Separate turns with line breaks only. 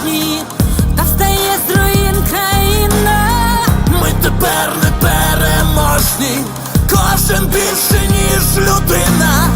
справжні, та стає з руїн країна.
Ну, Ми тепер не переможні, кожен більше, ніж людина.